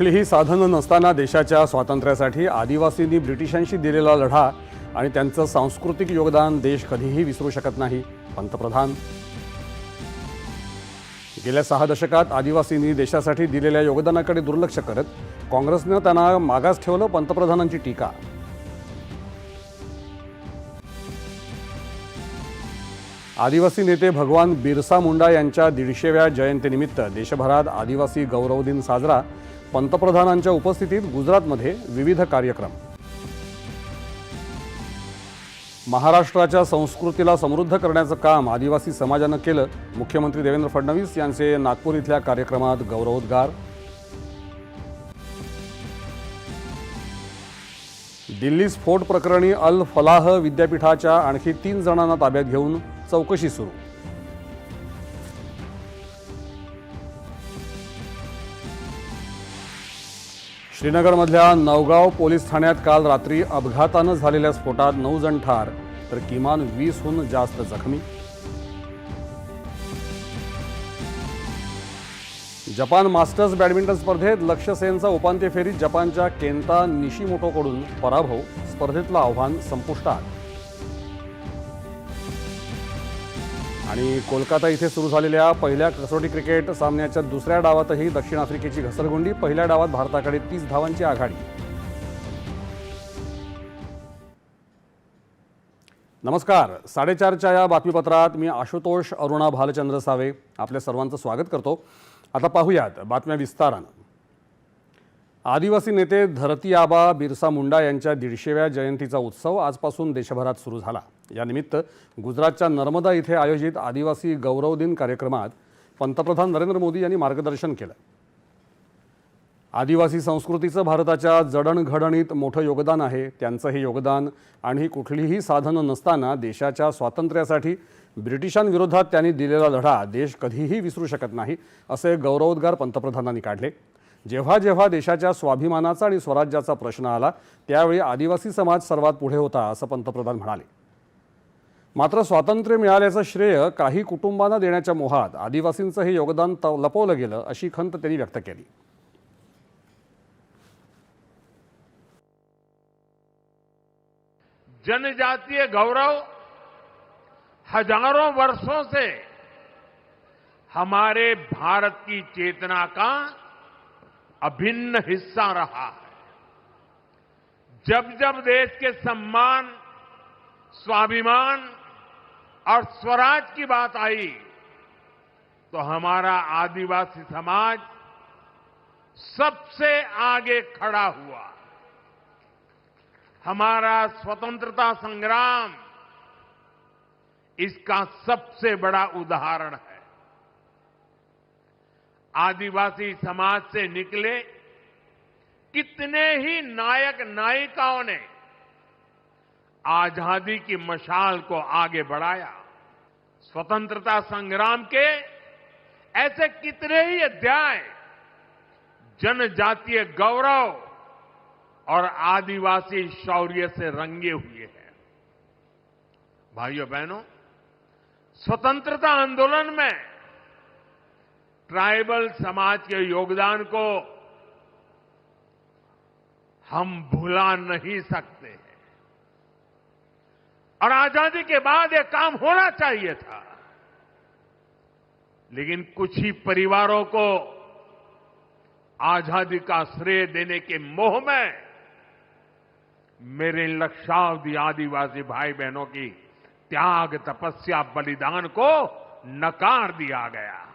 कुठलीही साधनं नसताना देशाच्या स्वातंत्र्यासाठी आदिवासींनी ब्रिटिशांशी दिलेला लढा आणि त्यांचं सांस्कृतिक योगदान देश कधीही विसरू शकत नाही. पंतप्रधान. गेल्या सहा दशकात आदिवासींनी देशासाठी दिलेल्या योगदानाकडे दुर्लक्ष करत काँग्रेसनं त्यांना मागास ठेवलं पंतप्रधानांची टीका. आदिवासी नेते भगवान बिरसा मुंडा यांच्या दीडशेव्या जयंतीनिमित्त देशभरात आदिवासी गौरव दिन साजरा. पंतप्रधानांच्या उपस्थितीत गुजरातमध्ये विविध कार्यक्रम. महाराष्ट्राच्या संस्कृतीला समृद्ध करण्याचं काम आदिवासी समाजानं केलं. मुख्यमंत्री देवेंद्र फडणवीस यांचे नागपूर इथल्या कार्यक्रमात गौरवोद्गार. दिल्ली स्फोट प्रकरणी अल फलाह विद्यापीठाच्या आणखी तीन जणांना ताब्यात घेऊन चौकशी सुरू. श्रीनगरमधल्या नवगाव पोलीस ठाण्यात काल रात्री अपघातानं झालेल्या स्फोटात नऊ जण ठार तर किमान वीसहून जास्त जखमी. जपान मास्टर्स बॅडमिंटन स्पर्धेत लक्ष्य सेनचा उपांत्य फेरीत जपानच्या केंता निशिमोटोकडून पराभव स्पर्धेतलं आव्हान संपुष्टात. आणि कोलकाता इथे सुरू झालेल्या पहिल्या कसोटी क्रिकेट सामन्याच्या दुसऱ्या डावातही दक्षिण आफ्रिकेची घसरगुंडी. पहिल्या डावात भारताकडे तीस धावांची आघाडी. नमस्कार. साडेचारच्या या बातमीपत्रात मी आशुतोष अरुणा भालचंद्र सावे आपल्या सर्वांचं स्वागत करतो. आता पाहूयात बातम्या विस्तारानं. आदिवासी नेते धरती आबा बिरसा मुंडा यांच्या दीडशेव्या जयंतीचा उत्सव आजपासून देशभरात सुरू झाला. यानिमित्त गुजरातच्या नर्मदा इथे आयोजित आदिवासी गौरव दिन कार्यक्रमात पंतप्रधान नरेंद्र मोदी यांनी मार्गदर्शन केलं. आदिवासी संस्कृतीचं भारताच्या जडणघडणीत मोठं योगदान आहे. त्यांचं हे योगदान आणि कुठलीही साधनं नसताना देशाच्या स्वातंत्र्यासाठी ब्रिटिशांविरोधात त्यांनी दिलेला लढा देश कधीही विसरू शकत नाही असे गौरवोद्गार पंतप्रधानांनी काढले. जेव्हा जेव्हा देशाच्या स्वाभिमानाचा आणि स्वराज्याचा प्रश्न आला त्यावेळी आदिवासी समाज सर्वात पुढे होता असं पंतप्रधान म्हणाले. मात्र स्वातंत्र्य मिळाल्याचं श्रेय काही कुटुंबांना देण्याच्या मोहात आदिवासींचं हे योगदान लपवलं गेलं अशी खंत त्यांनी व्यक्त केली. जनजातीय गौरव हजारों वर्षों से हमारे भारत की चेतना का अभिन्न हिस्सा रहा है। जब जब देश के सम्मान स्वाभिमान और स्वराज की बात आई तो हमारा आदिवासी समाज सबसे आगे खड़ा हुआ। हमारा स्वतंत्रता संग्राम इसका सबसे बड़ा उदाहरण है। आदिवासी समाज से निकले कितने ही नायक नायिकाओं ने आज़ादी की मशाल को आगे बढ़ाया। स्वतंत्रता संग्राम के ऐसे कितने ही अध्याय, जनजातीय गौरव और आदिवासी शौर्य से रंगे हुए हैं। भाइयों बहनों, स्वतंत्रता आंदोलन में ट्राइबल समाज के योगदान को हम भुला नहीं सकते हैं। और आज़ादी के बाद यह काम होना चाहिए था। लेकिन कुछ ही परिवारों को आज़ादी का श्रेय देने के मोह में मेरे लक्षावधि आदिवासी भाई बहनों की त्याग, तपस्या, बलिदान को नकार दिया गया।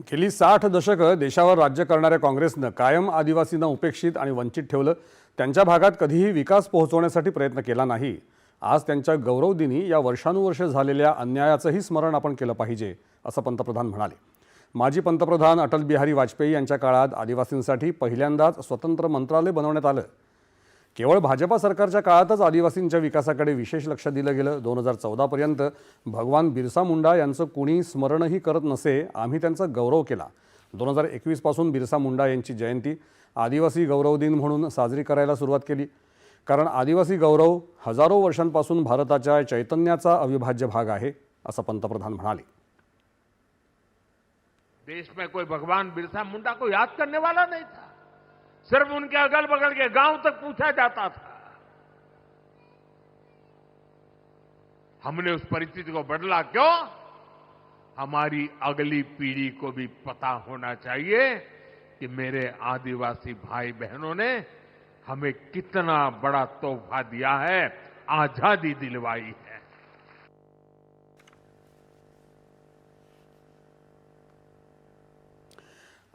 गेली साठ दशकं देशावर राज्य करणाऱ्या काँग्रेसनं कायम आदिवासींना उपेक्षित आणि वंचित ठेवलं. त्यांच्या भागात कधीही विकास पोहोचवण्यासाठी प्रयत्न केला नाही. आज त्यांच्या गौरवदिनी या वर्षानुवर्ष झालेल्या अन्यायाचंही स्मरण आपण केलं पाहिजे असं पंतप्रधान म्हणाले. माजी पंतप्रधान अटल बिहारी वाजपेयी यांच्या काळात आदिवासींसाठी पहिल्यांदाच स्वतंत्र मंत्रालय बनवण्यात आलं. केवळ भाजपा सरकारच्या काळातच आदिवासींच्या विकासाकडे विशेष लक्ष दिलं गेलं. दोन हजार चौदापर्यंत भगवान बिरसा मुंडा यांचं कुणी स्मरणही करत नसे आम्ही त्यांचा गौरव केला. दोन हजार एकवीसपासून बिरसा मुंडा यांची जयंती. आदिवासी गौरव दिन म्हणून साजरी करायला सुरुवात केली. कारण आदिवासी गौरव हजारो वर्षांपासून भारताच्या चैतन्याचा अविभाज्य भाग आहे असं पंतप्रधान म्हणाले. देश में कोई भगवान बिरसा मुंडा को याद करने वाला नहीं था। सिर्फ़ उनके अगल बगल के गाँव तक पूछा जाता था। हमने उस परिस्थिति को बदला क्यों? हमारी अगली पीढ़ी को भी पता होना चाहिए कि मेरे आदिवासी भाई बहनों ने हमें कितना बड़ा तोहफा दिया है, आज़ादी दिलवाई है।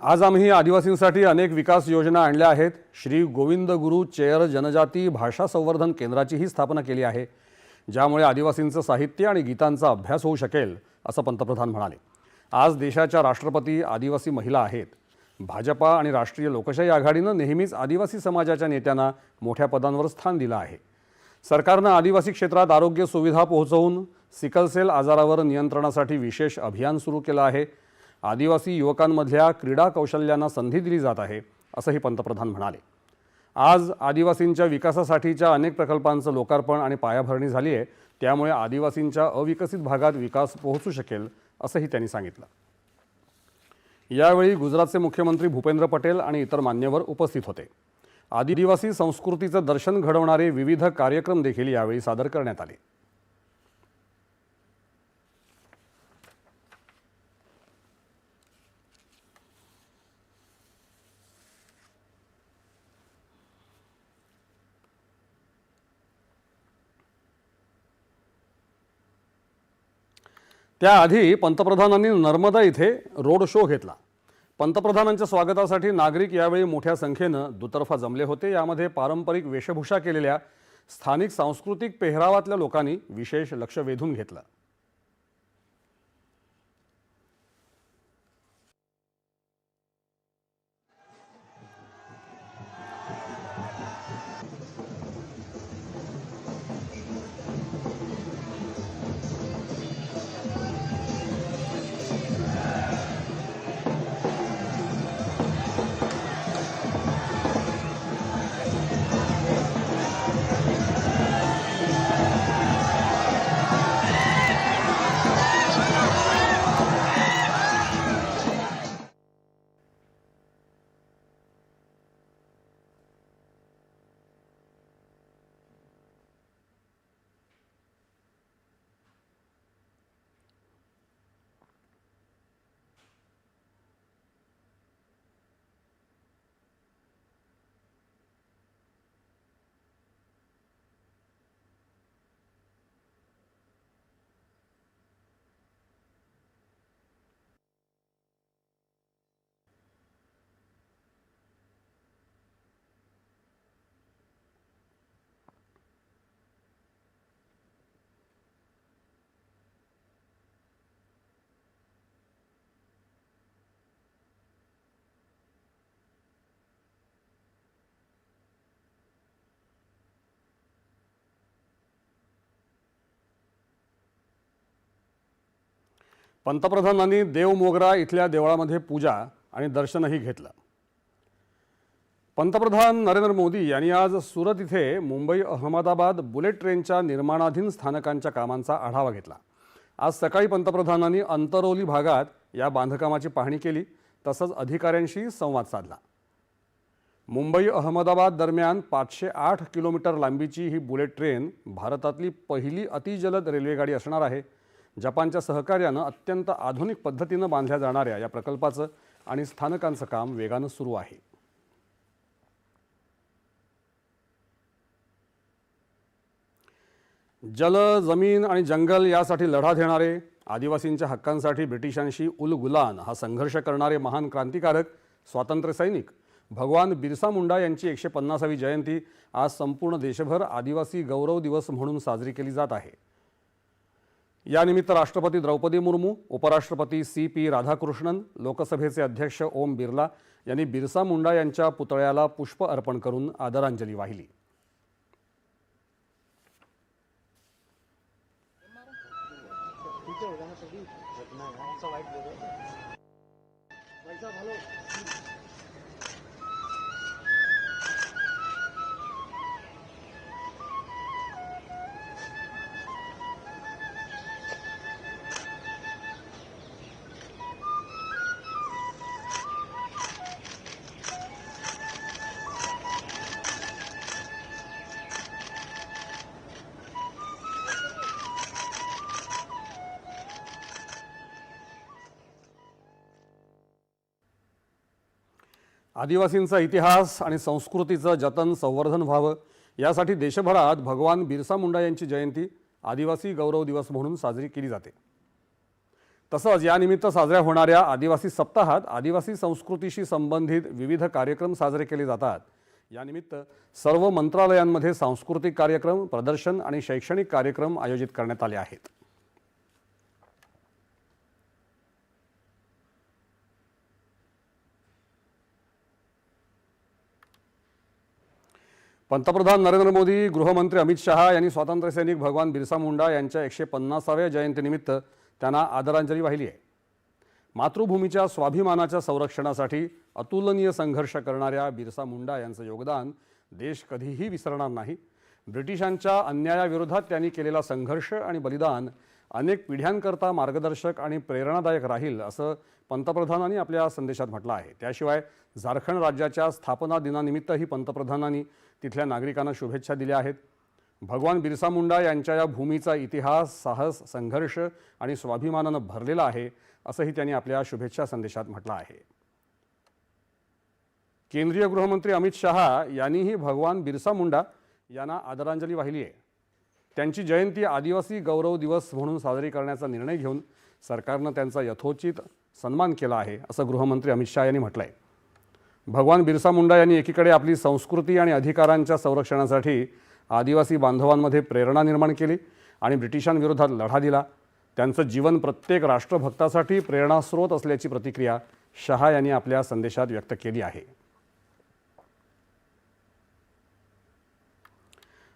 आज आम्ही आदिवासींसाठी अनेक विकास योजना आणल्या आहेत. श्री गोविंद गुरु चेअर जनजाती भाषा संवर्धन केंद्राचीही स्थापना केली आहे ज्यामुळे आदिवासींचं साहित्य आणि गीतांचा अभ्यास होऊ शकेल असं पंतप्रधान म्हणाले. आज देशाच्या राष्ट्रपती आदिवासी महिला आहेत. भाजपा आणि राष्ट्रीय लोकशाही आघाडीनं नेहमीच आदिवासी समाजाच्या नेत्यांना मोठ्या पदांवर स्थान दिलं आहे. सरकारनं आदिवासी क्षेत्रात आरोग्य सुविधा पोहोचवून सिकलसेल आजारावर नियंत्रणासाठी विशेष अभियान सुरू केलं आहे. आदिवासी युवकांमधल्या क्रीडा कौशल्यांना संधी दिली जात आहे असंही पंतप्रधान म्हणाले. आज आदिवासींच्या विकासासाठीच्या अनेक प्रकल्पांचं लोकार्पण आणि पायाभरणी झाली आहे त्यामुळे आदिवासींच्या अविकसित भागात विकास पोहोचू शकेल असंही त्यांनी सांगितलं. यावेळी गुजरातचे मुख्यमंत्री भूपेंद्र पटेल आणि इतर मान्यवर उपस्थित होते. आदिवासी संस्कृतीचं दर्शन घडवणारे विविध कार्यक्रम देखील यावेळी सादर करण्यात आले. त्याआधी पंतप्रधानांनी नर्मदा इथे रोड शो घेतला. पंतप्रधानांच्या स्वागतासाठी नागरिक यावेळी मोठ्या संख्येनं दुतर्फा जमले होते. यामध्ये पारंपरिक वेशभूषा केलेल्या स्थानिक सांस्कृतिक पेहरावातल्या लोकांनी विशेष लक्ष वेधून घेतलं. पंतप्रधानांनी देव मोगरा इथल्या देवळामध्ये पूजा आणि दर्शनही घेतलं. पंतप्रधान नरेंद्र मोदी यांनी आज सुरत इथे मुंबई अहमदाबाद बुलेट ट्रेनच्या निर्माणाधीन स्थानकांच्या कामांचा आढावा घेतला. आज सकाळी पंतप्रधानांनी अंतरोली भागात या बांधकामाची पाहणी केली तसंच अधिकाऱ्यांशी संवाद साधला. मुंबई अहमदाबाद दरम्यान पाचशे आठ किलोमीटर लांबीची ही बुलेट ट्रेन भारतातली पहिली अतिजलद रेल्वेगाडी असणार आहे. जपानच्या सहकार्यानं अत्यंत आधुनिक पद्धतीनं बांधल्या जाणाऱ्या या प्रकल्पाचं आणि स्थानकांचं काम वेगानं सुरू आहे. जल जमीन आणि जंगल यासाठी लढा देणारे आदिवासींच्या हक्कांसाठी ब्रिटिशांशी उल गुलान हा संघर्ष करणारे महान क्रांतिकारक स्वातंत्र्य सैनिक भगवान बिरसा मुंडा यांची एकशे पन्नासावी जयंती आज संपूर्ण देशभर आदिवासी गौरव दिवस म्हणून साजरी केली जात आहे. यानिमित्त राष्ट्रपती द्रौपदी मुर्मू उपराष्ट्रपती सी पी राधाकृष्णन लोकसभेचे अध्यक्ष ओम बिर्ला यांनी बिरसा मुंडा यांच्या पुतळ्याला पुष्प अर्पण करून आदरांजली वाहिली. आदिवासींचा इतिहास आणि संस्कृतीचं जतन संवर्धन व्हावं यासाठी देशभरात भगवान बिरसा मुंडा यांची जयंती आदिवासी गौरव दिवस म्हणून साजरी केली जाते. तसंच यानिमित्त साजऱ्या होणाऱ्या आदिवासी सप्ताहात आदिवासी संस्कृतीशी संबंधित विविध कार्यक्रम साजरे केले जातात. यानिमित्त सर्व मंत्रालयांमध्ये सांस्कृतिक कार्यक्रम प्रदर्शन आणि शैक्षणिक कार्यक्रम आयोजित करण्यात आले आहेत. पंतप्रधान नरेंद्र मोदी गृहमंत्री अमित शहा यांनी स्वातंत्र्यसैनिक भगवान बिरसा मुंडा यांच्या एकशे पन्नासाव्या जयंतीनिमित्त त्यांना आदरांजली वाहिली आहे. मातृभूमीच्या स्वाभिमानाच्या संरक्षणासाठी अतुलनीय संघर्ष करणाऱ्या बिरसा मुंडा यांचं योगदान देश कधीही विसरणार नाही. ब्रिटिशांच्या अन्यायाविरोधात त्यांनी केलेला संघर्ष आणि बलिदान अनेक पिढ्यांकरता मार्गदर्शक आणि प्रेरणादायक राहील असं पंतप्रधानांनी आपल्या संदेशात म्हटलं आहे. त्याशिवाय झारखंड राज्याच्या स्थापना दिनानिमित्तही पंतप्रधानांनी तिथल्या नागरिकांना शुभेच्छा दिल्या आहेत. भगवान बिरसा मुंडा यांच्या या भूमीचा इतिहास साहस संघर्ष आणि स्वाभिमानानं भरलेला आहे असंही त्यांनी आपल्या शुभेच्छा संदेशात म्हटलं आहे. केंद्रीय गृहमंत्री अमित शहा यांनीही भगवान बिरसा मुंडा यांना आदरांजली वाहिली आहे. त्यांची जयंती आदिवासी गौरव दिवस म्हणून साजरी करण्याचा निर्णय घेऊन सरकारनं त्यांचा यथोचित सन्मान केला आहे असं गृहमंत्री अमित शहा यांनी म्हटलं आहे भगवान बिरसा मुंडा यांनी एकीकडे आपली संस्कृती आणि अधिकारांच्या संरक्षणासाठी आदिवासी बांधवांमध्ये प्रेरणा निर्माण केली आणि ब्रिटिशांविरोधात लढा दिला. त्यांचं जीवन प्रत्येक राष्ट्रभक्तासाठी प्रेरणास्रोत असल्याची प्रतिक्रिया शहा यांनी आपल्या संदेशात व्यक्त केली आहे.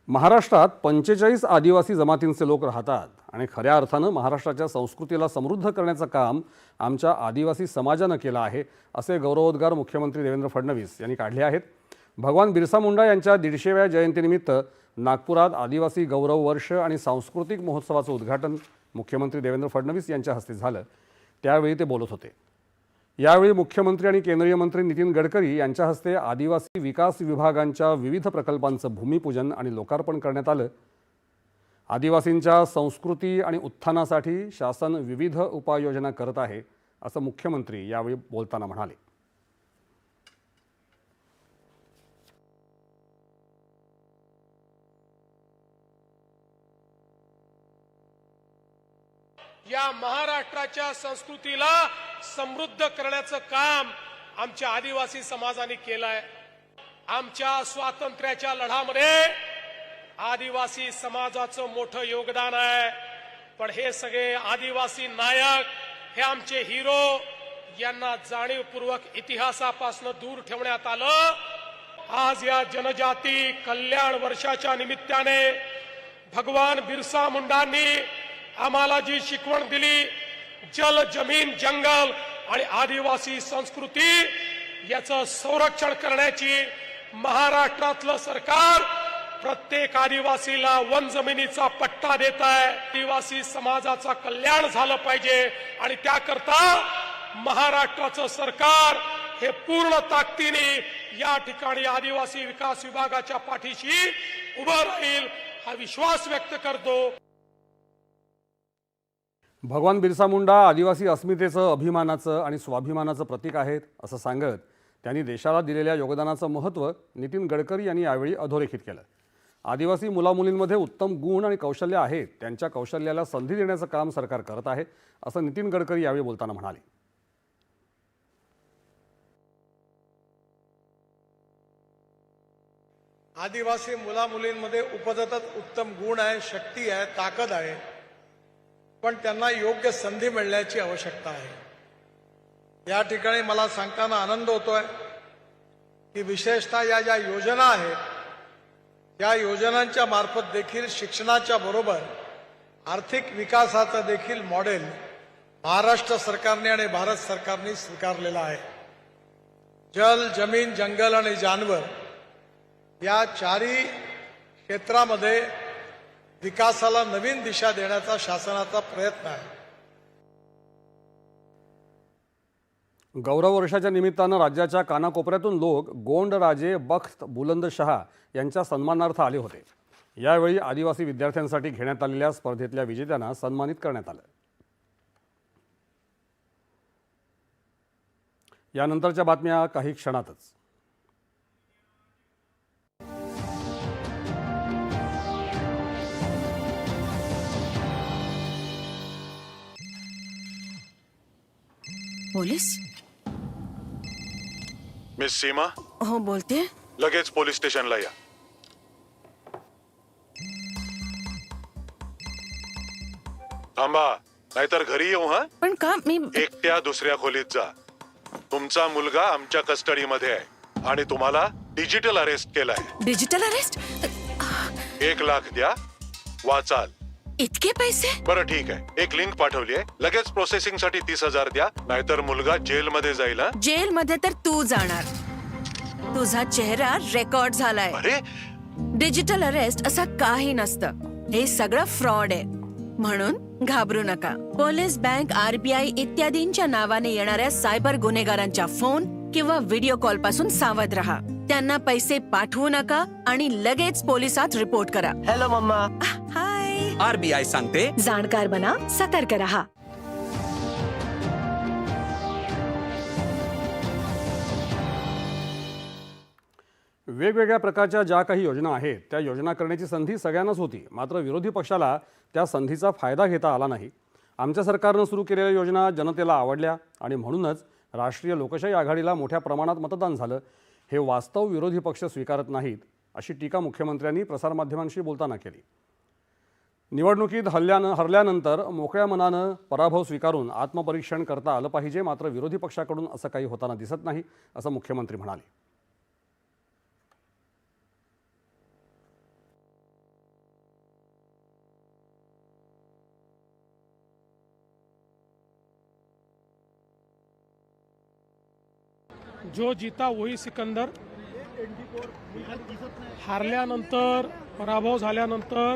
महाराष्ट्रात पंचेचाळीस आदिवासी जमातींचे लोक राहतात आणि खऱ्या अर्थानं महाराष्ट्राच्या संस्कृतीला समृद्ध करण्याचं काम आमच्या आदिवासी समाजानं केलं आहे असे गौरवोद्गार मुख्यमंत्री देवेंद्र फडणवीस यांनी काढले आहेत. भगवान बिरसा मुंडा यांच्या दीडशेव्या जयंतीनिमित्त नागपुरात आदिवासी गौरव वर्ष आणि सांस्कृतिक महोत्सवाचं उद्घाटन मुख्यमंत्री देवेंद्र फडणवीस यांच्या हस्ते झालं. त्यावेळी ते बोलत होते. यावेळी मुख्यमंत्री आणि केंद्रीय मंत्री नितीन गडकरी यांच्या हस्ते आदिवासी विकास विभागांच्या विविध प्रकल्पांचं भूमिपूजन आणि लोकार्पण करण्यात आलं. आदिवासींच्या संस्कृती आणि उत्थानासाठी शासन विविध उपाययोजना करत आहे असं मुख्यमंत्री यावेळी बोलताना म्हणाले. या महाराष्ट्राच्या संस्कृतीला समृद्ध करण्याचं काम आमच्या आदिवासी समाजाने केलंय. आमच्या स्वातंत्र्याच्या लढामध्ये आदिवासी समाजाचं मोठं योगदान आहे. पण हे सगळे आदिवासी नायक हे आमचे हिरो यांना जाणीवपूर्वक इतिहासापासून दूर ठेवण्यात आलं. आज या जनजाती कल्याण वर्षाच्या निमित्ताने भगवान बिरसा मुंडांनी आम्हाला जी शिकवण दिली जल जमीन जंगल आणि आदिवासी संस्कृती याचं संरक्षण करण्याची महाराष्ट्रातलं सरकार प्रत्येक आदिवासीला वन जमिनीचा पट्टा देत आहे. आदिवासी समाजाचा कल्याण झालं पाहिजे आणि त्याकरता महाराष्ट्राचं सरकार हे पूर्ण ताकदीने या ठिकाणी आदिवासी विकास विभागाच्या पाठीशी उभं राहील हा विश्वास व्यक्त करतो. भगवान बिरसा मुंडा आदिवासी अस्मितेचं अभिमानाचं आणि स्वाभिमानाचं प्रतीक आहेत असं सांगत त्यांनी देशाला दिलेल्या योगदानाचं महत्त्व नितीन गडकरी यांनी यावेळी अधोरेखित केलं. आदिवासी मुलामुलींमध्ये उत्तम गुण आणि कौशल्य आहेत त्यांच्या कौशल्याला संधी देण्याचं काम सरकार करत आहे असं नितीन गडकरी यावेळी बोलताना म्हणाले. आदिवासी मुलामुलींमध्ये उपजतच उत्तम गुण आहे शक्ती आहे ताकद आहे. पण त्यांना योग्य संधी मिळण्याची आवश्यकता आहे. या ठिकाणी मला सांगताना आनंद होतोय की विशेषतः या ज्या योजना आहेत या योजनांच्या मार्फत देखील शिक्षणाच्या बरोबर आर्थिक विकासाचं देखील मॉडेल महाराष्ट्र सरकारने आणि भारत सरकारने स्वीकारलेलं आहे. जल जमीन जंगल आणि जानवर या चारही क्षेत्रामध्ये विकासाला नवीन दिशा देण्याचा शासनाचा प्रयत्न आहे. गौरव वर्षाच्या निमित्तानं राज्याच्या कानाकोपऱ्यातून लोक गोंड राजे बख्त बुलंदशहा यांच्या सन्मानार्थ आले होते. यावेळी आदिवासी विद्यार्थ्यांसाठी घेण्यात आलेल्या स्पर्धेतल्या विजेत्यांना सन्मानित करण्यात आलं. यानंतरच्या बातम्या काही क्षणातच. पोलीस? मिस सीमा? हो बोलते. लगेच पोलीस स्टेशनला या. थांबा नाहीतर घरी येऊ हा? पण का मी एकट्या दुसऱ्या खोलीत जा. तुमचा मुलगा आमच्या कस्टडीमध्ये आहे आणि तुम्हाला डिजिटल अरेस्ट केलाय. Digital arrest? एक लाख द्या वाचाल. इतके पैसे? बरं ठीक आहे. एक लिंक पाठवली आहे. लगेच प्रोसेसिंगसाठी तीस हजार द्या नाहीतर मुलगा जेलमध्ये जाईल हा? जेल मध्ये तर तू जाणार. तुझा चेहरा रेकॉर्ड झालाय. अरे! डिजिटल अरेस्ट असं काही नसतं. हे सगळं फ्रॉड आहे. म्हणून घाबरू नका. पोलीस बँक आरबीआय इत्यादींच्या नावाने येणाऱ्या सायबर गुन्हेगारांच्या फोन किंवा व्हिडिओ कॉलपासून सावध राहा. त्यांना पैसे पाठवू नका आणि लगेच पोलिसात रिपोर्ट करा. Hello mamma. आरबीआय सांगते. जाणकार बना सतर्क रहा. वेगवेगळ्या प्रकारच्या ज्या काही योजना आहेत त्या योजना करण्याची संधी सगळ्यांनाच होती. मात्र विरोधी पक्षाला त्या संधीचा फायदा घेता आला नाही. आमच्या सरकारनं सुरू केलेल्या योजना जनतेला आवडल्या आणि म्हणूनच राष्ट्रीय लोकशाही आघाडीला मोठ्या प्रमाणात मतदान झालं. हे वास्तव विरोधी पक्ष स्वीकारत नाहीत अशी टीका मुख्यमंत्र्यांनी प्रसारमाध्यमांशी बोलताना केली. निवडणुकीत हल्ल्यानं हरल्यानंतर मोकळ्या मनानं पराभव स्वीकारून आत्मपरीक्षण करता आलं पाहिजे मात्र विरोधी पक्षाकडून असं काही होताना दिसत नाही असं मुख्यमंत्री म्हणाले. जो जीता वही सिकंदर. हारल्यानंतर पराभव झाल्यानंतर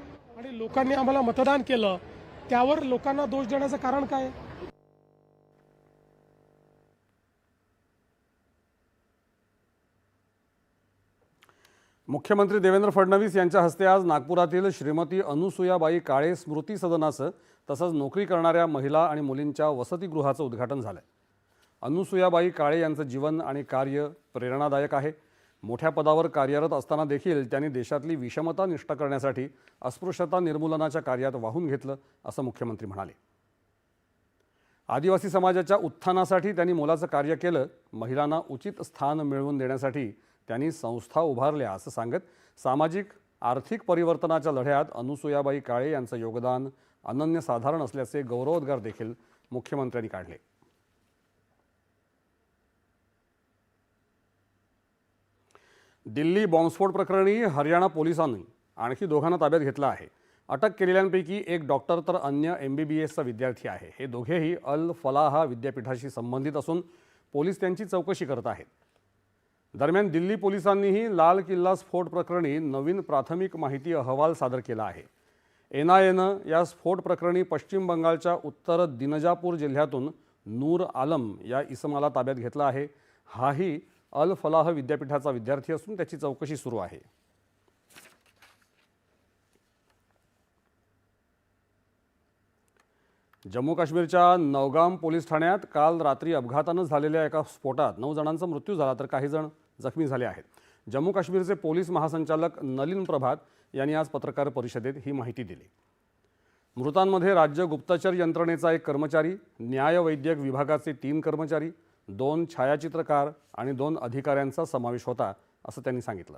आणि लोकांनी आम्हाला मतदान केलं त्यावर लोकांना दोष देण्याचं कारण काय? मुख्यमंत्री देवेंद्र फडणवीस यांच्या हस्ते आज नागपुरातील श्रीमती अनुसुयाबाई काळे स्मृती सदनाचं तसंच नोकरी करणाऱ्या महिला आणि मुलींच्या वसतिगृहाचं उद्घाटन झालं अनुसुयाबाई काळे यांचं जीवन आणि कार्य प्रेरणादायक आहे. मोठ्या पदावर कार्यरत असताना देखील त्यांनी देशातली विषमता निष्ठ करण्यासाठी अस्पृश्यता निर्मूलनाच्या कार्यात वाहून घेतलं असं मुख्यमंत्री म्हणाले. आदिवासी समाजाच्या उत्थानासाठी त्यांनी मोलाचं कार्य केलं महिलांना उचित स्थान मिळवून देण्यासाठी त्यांनी संस्था उभारल्या असं सांगत सामाजिक आर्थिक परिवर्तनाच्या लढ्यात अनुसुयाबाई काळे यांचं योगदान अनन्यसाधारण असल्याचे गौरवोद्गार देखील मुख्यमंत्र्यांनी काढले. दिल्ली बॉम्बस्फोट प्रकरणी हरियाणा पोलिसांनी आणखी दोघांना ताब्यात घेतलं आहे. अटक केलेल्यांपैकी एक डॉक्टर तर अन्य एम बी बी एसचा विद्यार्थी आहे. हे दोघेही अल फलाहा विद्यापीठाशी संबंधित असून पोलीस त्यांची चौकशी करत आहेत. दरम्यान दिल्ली पोलिसांनीही लाल किल्ला स्फोट प्रकरणी नवीन प्राथमिक माहिती अहवाल सादर केला आहे. एन आय एनं या स्फोट प्रकरणी पश्चिम बंगालच्या उत्तर दिनजापूर जिल्ह्यातून नूर आलम या इसमाला ताब्यात घेतला आहे. हाही अल फलाह विद्यापीठाचा विद्यार्थी असून त्याची चौकशी सुरू आहे. जम्मू काश्मीरच्या नवगाम पोलीस ठाण्यात काल रात्री अपघातानं झालेल्या एका स्फोटात नऊ जणांचा मृत्यू झाला तर काही जण जखमी झाले आहेत. जम्मू काश्मीरचे पोलीस महासंचालक नलिन प्रभात यांनी आज पत्रकार परिषदेत ही माहिती दिली. मृतांमध्ये राज्य गुप्तचर यंत्रणेचा एक कर्मचारी न्यायवैद्यक विभागाचे तीन कर्मचारी दोन छायाचित्रकार आणि दोन अधिकाऱ्यांचा समावेश होता असं त्यांनी सांगितलं.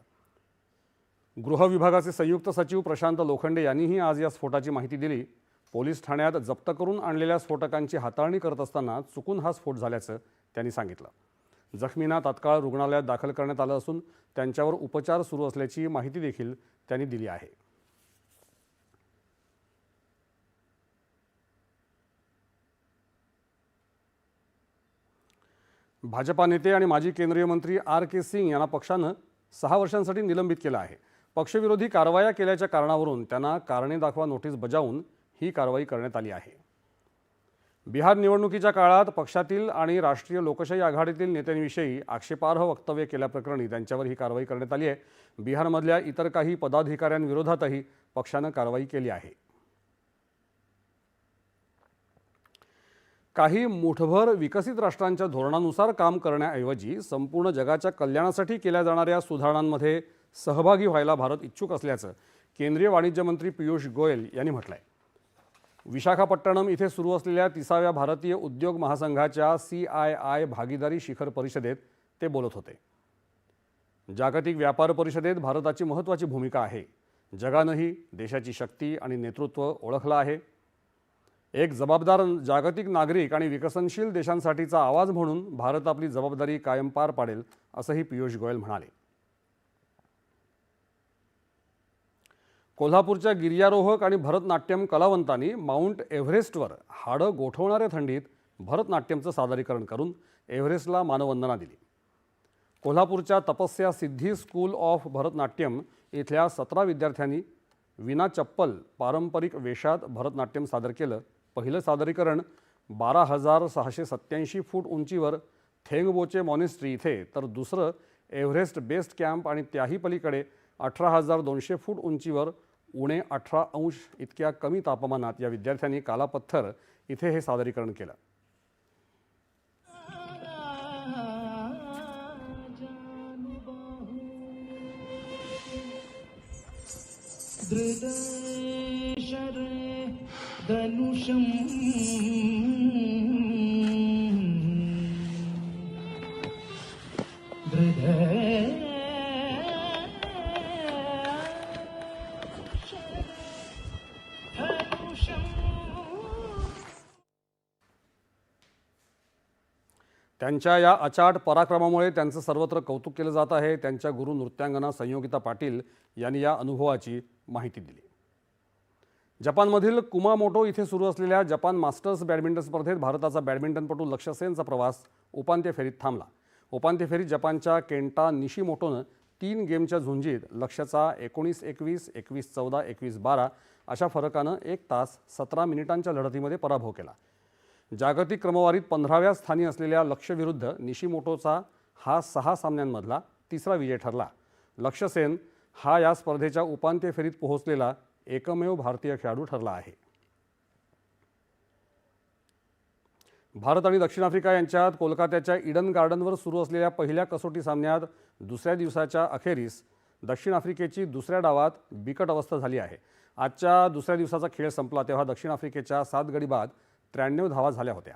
गृह विभागाचे संयुक्त सचिव प्रशांत लोखंडे यांनीही आज या स्फोटाची माहिती दिली. पोलीस ठाण्यात जप्त करून आणलेल्या स्फोटकांची हाताळणी करत असताना चुकून हा स्फोट झाल्याचं त्यांनी सांगितलं. जखमींना तात्काळ रुग्णालयात दाखल करण्यात आलं असून त्यांच्यावर उपचार सुरू असल्याची माहिती देखील त्यांनी दिली आहे. भाजपा नेते आणि माजी केंद्रीय मंत्री आर के सिंग यांना पक्षानं सहा वर्षांसाठी निलंबित केलं आहे. पक्षविरोधी कारवाया केल्याच्या कारणावरून त्यांना कारणे दाखवा नोटीस बजावून ही कारवाई करण्यात आली आहे. बिहार निवडणुकीच्या काळात पक्षातील आणि राष्ट्रीय लोकशाही आघाडीतील नेत्यांविषयी आक्षेपार्ह वक्तव्य केल्याप्रकरणी त्यांच्यावर ही कारवाई करण्यात आली आहे. बिहारमधल्या इतर काही पदाधिकाऱ्यांविरोधातही पक्षानं कारवाई केली आहे. काही मुठभर विकसित राष्ट्रांच्या धोरणानुसार काम करण्याऐवजी संपूर्ण जगाच्या कल्याणासाठी केल्या जाणाऱ्या सुधारणांमध्ये सहभागी व्हायला भारत इच्छुक असल्याचं केंद्रीय वाणिज्य मंत्री पियुष गोयल यांनी म्हटलं आहे विशाखापट्टणम इथे सुरू असलेल्या तिसाव्या भारतीय उद्योग महासंघाच्या सी आय आय भागीदारी शिखर परिषदेत ते बोलत होते. जागतिक व्यापार परिषदेत भारताची महत्त्वाची भूमिका आहे. जगानंही देशाची शक्ती आणि नेतृत्व ओळखलं आहे. एक जबाबदार जागतिक नागरिक आणि विकसनशील देशांसाठीचा आवाज म्हणून भारत आपली जबाबदारी कायम पार पाडेल असंही पियुष गोयल म्हणाले. कोल्हापूरच्या गिर्यारोहक आणि भरतनाट्यम कलावंतांनी माउंट एव्हरेस्टवर हाडं गोठवणाऱ्या थंडीत भरतनाट्यमचं सादरीकरण करून एव्हरेस्टला मानवंदना दिली. कोल्हापूरच्या तपस्या सिद्धी स्कूल ऑफ भरतनाट्यम इथल्या सतरा विद्यार्थ्यांनी विना चप्पल पारंपरिक वेशात भरतनाट्यम सादर केलं पहिलं सादरीकरण बारा हजार सहाशे सत्त्याऐंशी फूट उंचीवर थेंगबोचे मॉनेस्ट्री इथे तर दुसरं एव्हरेस्ट बेस्ट कॅम्प आणि त्याही पलीकडे अठरा हजार दोनशे फूट उंचीवर उणे अठरा अंश इतक्या कमी तापमानात या विद्यार्थ्यांनी कालापत्थर इथे हे सादरीकरण केलं. दृदशरे धनुषम। त्यांच्या या अचाट पराक्रमामुळे त्यांचं सर्वत्र कौतुक केलं जात आहे. त्यांच्या गुरु नृत्यांगना संयोगिता पाटील यांनी या अनुभवाची माहिती दिली. जपानमधील कुमामोटो इथे सुरू असलेल्या जपान मास्टर्स बॅडमिंटन स्पर्धेत भारताचा बॅडमिंटनपटू लक्ष्य सेनचा प्रवास उपांत्य फेरीत थांबला. उपांत्य फेरीत जपानच्या केंटा निशिमोटोनं तीन गेमच्या झुंजीत लक्ष्याचा एकोणीस एकवीस एकवीस चौदा एकवीस बारा अशा फरकानं एक तास सतरा मिनिटांच्या लढतीमध्ये पराभव केला. जागतिक क्रमवारीत पंधराव्या स्थानी असलेल्या लक्ष्यविरुद्ध निशिमोटोचा हा सहा सामन्यांमधला तिसरा विजय ठरला. लक्ष्य सेन हा या स्पर्धेच्या उपांत्य फेरीत पोहोचलेला एकमेव भारतीय खेळाडू ठरला आहे. भारत आणि दक्षिण आफ्रिका यांच्यात कोलकात्याच्या इडन गार्डनवर सुरू असलेल्या पहिल्या कसोटी सामन्यात दुसऱ्या दिवसाच्या अखेरीस दक्षिण आफ्रिकेची दुसऱ्या डावात बिकट अवस्था झाली आहे. आजच्या दुसऱ्या दिवसाचा खेळ संपला तेव्हा दक्षिण आफ्रिकेच्या सात गडी बाद त्र्याण्णव धावा झाल्या होत्या.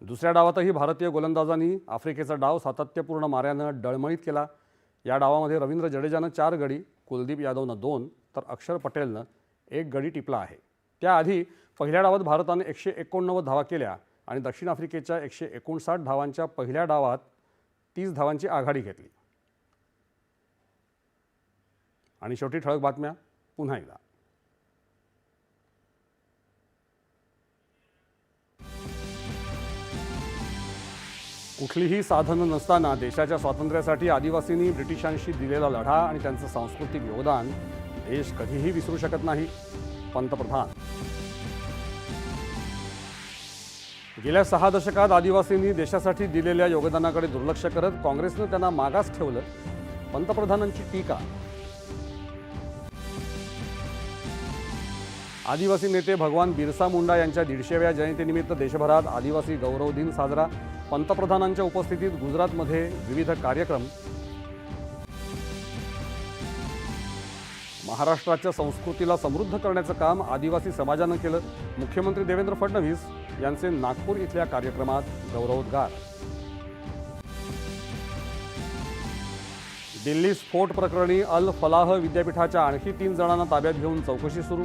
दुसऱ्या डावातही भारतीय गोलंदाजांनी आफ्रिकेचा डाव सातत्यपूर्ण माऱ्यानं डळमळीत केला. या डावामध्ये रवींद्र जडेजानं चार गडी कुलदीप यादवनं दोन तर अक्षर पटेलनं एक गडी टिपला आहे. त्याआधी पहिल्या डावात भारतानं एकशे एकोणनव्वद धावा केल्या आणि दक्षिण आफ्रिकेच्या एकशे एकोणसाठ धावांच्या पहिल्या डावात तीस धावांची आघाडी घेतली. आणि शेवटी ठळक बातम्या पुन्हा एकदा. कुठलीही साधनं नसताना देशाच्या स्वातंत्र्यासाठी आदिवासींनी ब्रिटिशांशी दिलेला लढा आणि त्यांचं सांस्कृतिक योगदान देश कधीही विसरू शकत नाही. पंतप्रधान. गेल्या सहा दशकात आदिवासींनी देशासाठी दिलेल्या योगदानाकडे दुर्लक्ष करत काँग्रेसनं त्यांना मागास ठेवलं. पंतप्रधानांची टीका. आदिवासी नेते भगवान बिरसा मुंडा यांच्या दीडशेव्या जयंतीनिमित्त देशभरात आदिवासी गौरव दिन साजरा. पंतप्रधानांच्या उपस्थितीत गुजरातमध्ये विविध कार्यक्रम. महाराष्ट्राच्या संस्कृतीला समृद्ध करण्याचं काम आदिवासी समाजानं केलं. मुख्यमंत्री देवेंद्र फडणवीस यांचे नागपूर इथल्या कार्यक्रमात गौरवोद्गार. दिल्ली स्फोट प्रकरणी अल फलाह विद्यापीठाच्या आणखी तीन जणांना ताब्यात घेऊन चौकशी सुरू.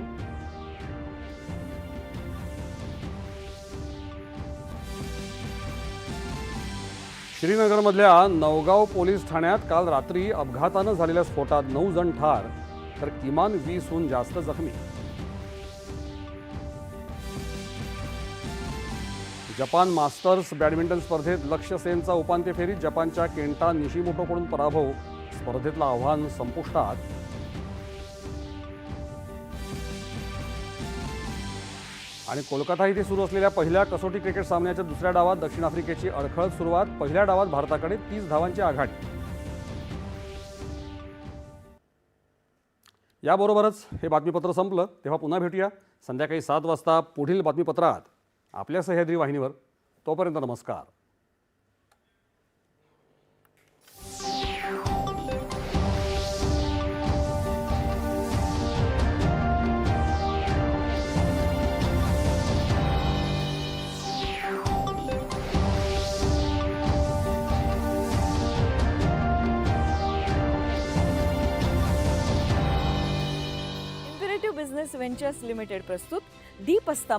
श्रीनगरमधल्या नवगाव पोलीस ठाण्यात काल रात्री अपघातानं झालेल्या स्फोटात नऊ जण ठार. तर किमान वीसहून जास्त जखमी. जपान मास्टर्स बॅडमिंटन स्पर्धेत लक्ष्य सेनचा उपांत्य फेरीत जपानच्या केंटा निशिमोटोकडून पराभव. स्पर्धेतलं आव्हान संपुष्टात. आणि कोलकाता इथे सुरू असलेल्या पहिल्या कसोटी क्रिकेट सामन्याच्या दुसऱ्या डावात दक्षिण आफ्रिकेची अडखळत सुरुवात. पहिल्या डावात भारताकडे तीस धावांची आघाडी. याबरोबरच हे बातमीपत्र संपलं. तेव्हा पुन्हा भेटूया. संध्याकाळी सात वाजता पुढील बातमीपत्रात. आपल्या सह्याद्री वाहिनीवर. तोपर्यंत नमस्कार. बिझनेस व्हेंचर्स लिमिटेड प्रस्तुत दीपस्तंभ